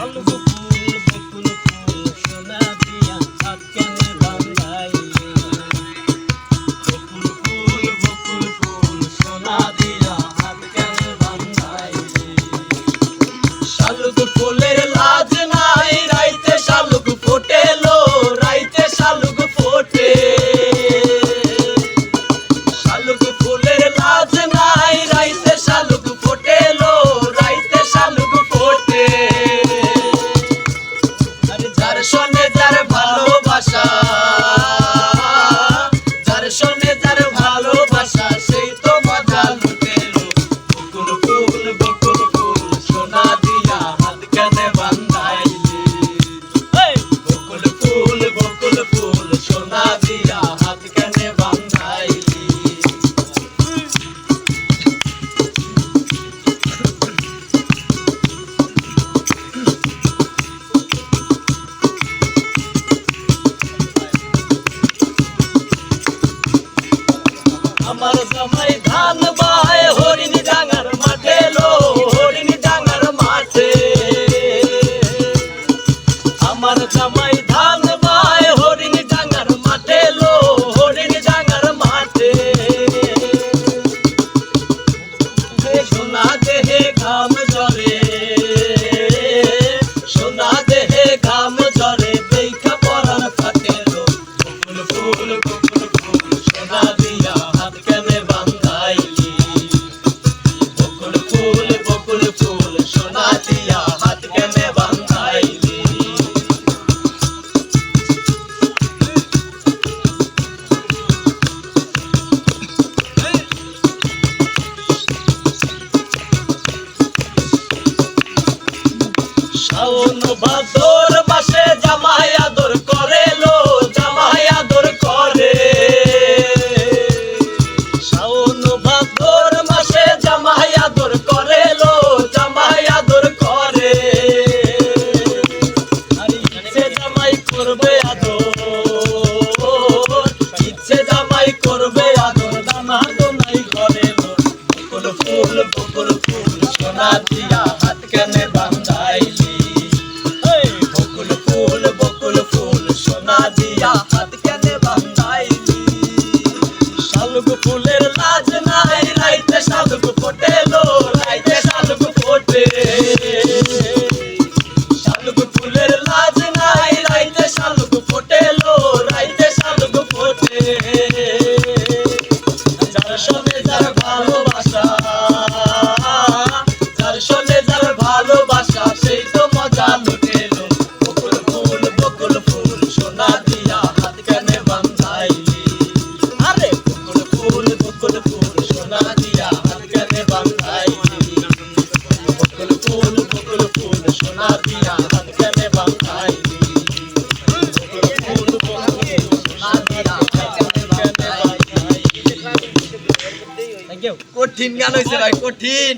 Hallelujah. নেতার আমার জামাই ধান বায় হরিণ ডাঙার মাঠে লো হরিণ ডাঙার মাঠে। ao no ফুটেলো কঠিন গান হয়েছে ভাই কঠিন।